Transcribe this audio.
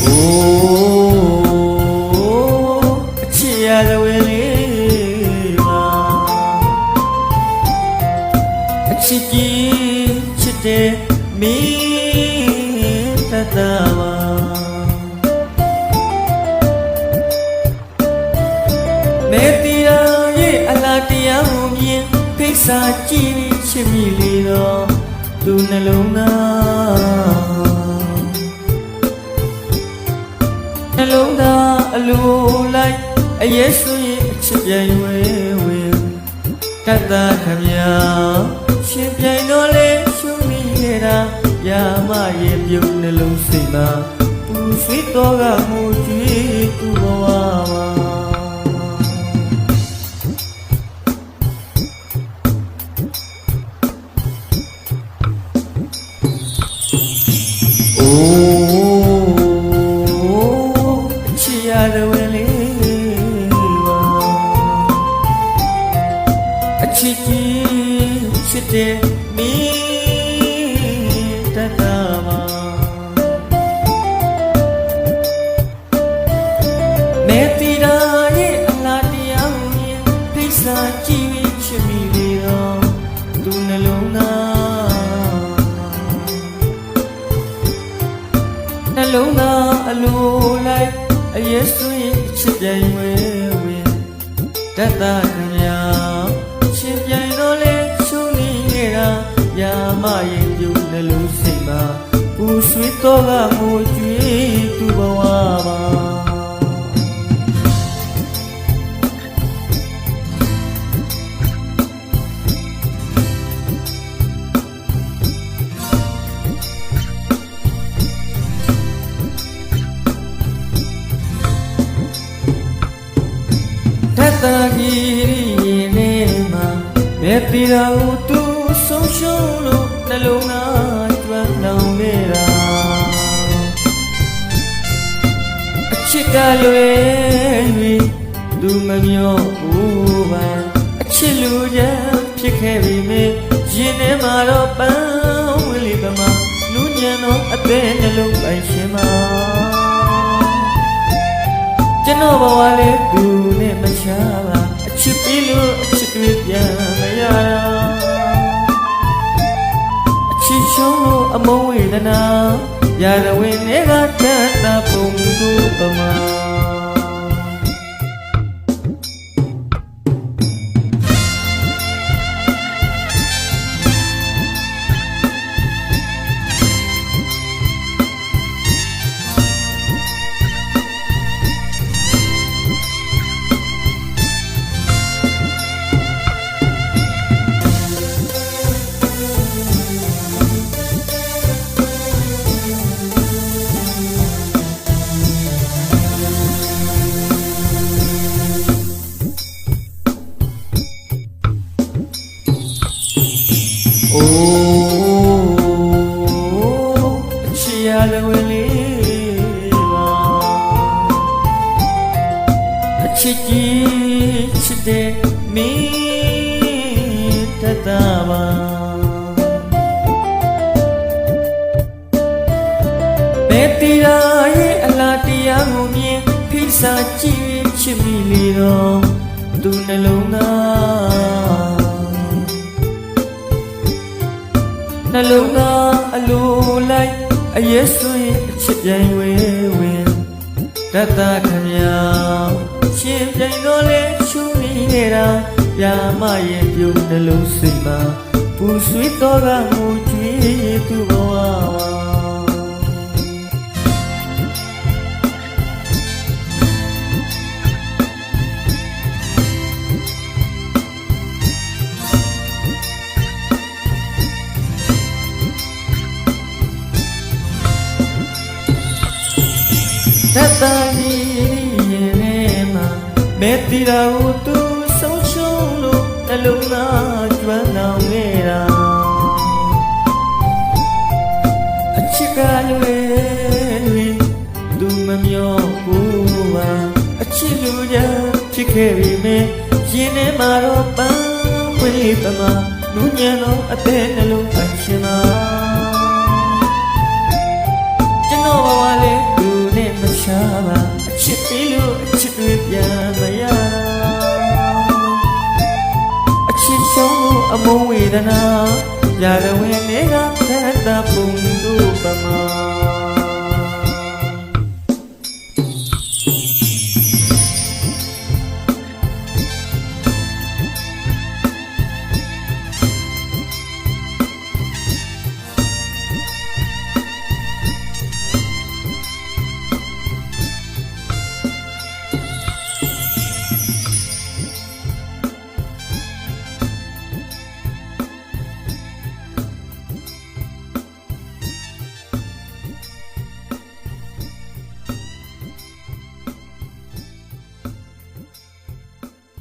အိုးအချစ်ရတဲ့ဝေလေးပါအချစ်ကြီးချစ်တဲ့မင်းတတပါမေတ္တာရဲ့အလားတရားမူမြင်ဖိစာကြည့်ပြီးချစ်မိလေတော့သူနှလုံးသား အလိုလိုက်အယေဆုရဲ့အချစ်ပြိုင်ဝဲဝဲတတ်တာခမညာရှင်ပြိုင်တော့လေရှုမိခဲ့တာရာမရဲ့ပြုံးနှလုံးစိတ်မှာပူဆွေးတော့ကမူကြွေးသူ့ဘဝ သူနှလုံးသားနှလုံးသားအလိုလိုက်အယေဆုရဲ့အချစ်ပြိုင်ဝဲဝင်တတ်တာခင်ဗျာရှင်ပြိုင်တော့လေရှုံးနေခဲ့တာရာမရဲ့ပြုံးနှလုံးစိတ်မှာပူဆွေးတော့ကငိုကြွေး တတကြီးရင်ထဲမှာဘယ်ပြည်တော်သူဆုံးရှုံးလို့နှလုံးသားကျွမ်းလောင်နေတာအချစ်ကလွယ်၍သူမမျောဘူးပါအချစ်လူချမ်းဖြစ်ခဲ့ပြီမေရင်ထဲမှာတော့ပန်းဝလီပမာနူးညံသောအသေးနှလုံးပိုင်ရှင်မှာ ကျွန်တော်ဘဝလေးသူနဲ့မချပါအချစ်ပြီးလို့အချစ်တွေပြန်မရတာအချစ်ရှုံးလို့အမုန်းဝေဒနာရာဇဝင်တွေကတတ်တာပုံသူပမာ တော့သူနှလုံးသားနှလုံးသားအလိုလိုက်အယေဆုရဲ့အချစ်ပြိုင်ဝဲဝင်တတ်တာခမညာရှင်ပြိုင်တော့လေရှုမိနေတာရာမရဲ့ပြုံးနှလုံးစိတ်မှာပူဆွေးတော့ကငိုကြွေးသူ့ဘဝမှာ တတကြီးရင်ထဲမှာမေတ္တာကိုသူဆုံးရှုံးလို့အလုံးသားကျွမ်းလောင်နေတာအချစ်ကလွယ်၍သူမမျောဘူးပါအချစ်လူကြဖြစ်ခဲ့ပြီမေရင်ထဲမှာတော့ပန်းဝေးပမာနူးညံသောအသေးနှလုံးအရှင်ပါကျွန်တော်ဘဝလေး သူနဲ့မချပါအချစ်ပြီးလို့အချစ်တွေပြန်မရတာအချစ်ရှုံးလို့အမုန်းဝေဒနာရာဂဝင်လေးကသတ္တပုံသူပ